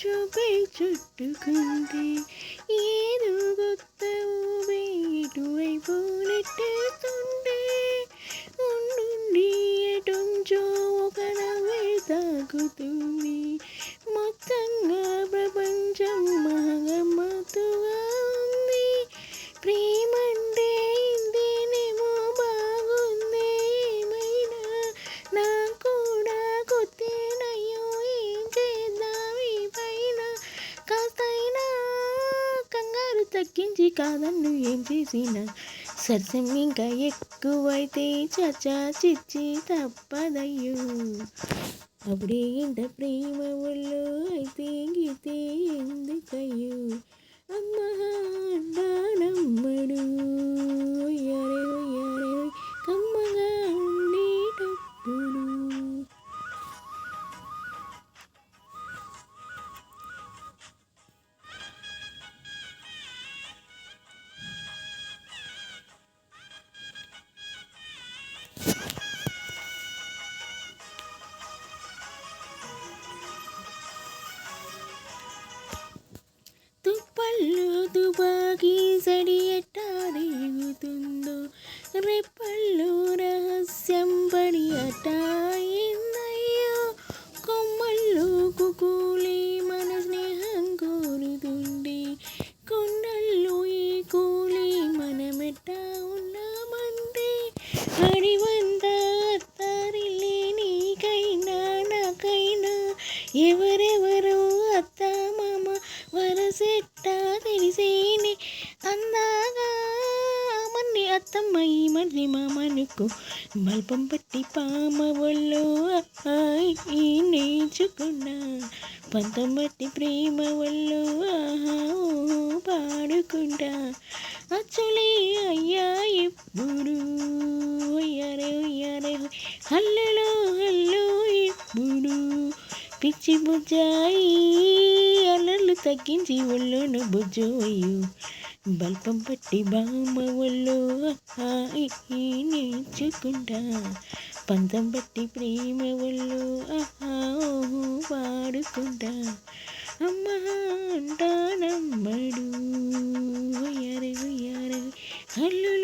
చూపై చుట్టుకుంది. ఏదో కొత్త ఊబి ఇటువైపు నెట్టేస్తుండే ఉండుండి ఎటుంచో ఒక నవ్వే తాగుతుంది తగ్గించి కాదన్ను ఏం చేసినా. సరసం ఇంకా ఎక్కువైతే చచా చిచ్చి తప్పదయ్యో. అప్పుడే ఇంత ప్రేమ ఒళ్ళు అయితే గీతే ఎందుకయ్యో? గీసడి సడి ఎట్టా రెప్పల్లో రహస్యం పడి అటాయిందయ్యో కొమ్మళ్ళు కుకూలి మన స్నేహం కోరుతుండి కొండల్లో ఈ కూలి మనమెట్టా ఉన్నామంటే అడివంత అత్తారిల్లే నీకైనా నాకైనా ఎవరెవరో అత్త మామ వరసెట్టా తెలిసేని అమ్మాయి అత్తమ్మ ఈ మన్ని బల్పం పట్టి పామ ఒళ్ళు ఈ నేర్చుకున్నా. పంతం బట్టి ప్రేమ ఒళ్ళు ఆహా పాడుకుంటా. అచ్చులే అయ్యా ఇప్పుడు అయ్యారే అయ్యారే హల్లులో హల్లు ఇప్పుడు పిచ్చి బుజ్జాయి. అలలు తగ్గించి ఒళ్ళోను బుజ్జోయు. బల్పం పట్టి బామ్మ ఒళ్ళు నేర్చుకుంటా. పంతం బట్టి ప్రేమ ఒళ్ళు ఆహా పాడుకుంటా. అమ్మ అంటా నమ్మడు ఒయ్యారే హల్లు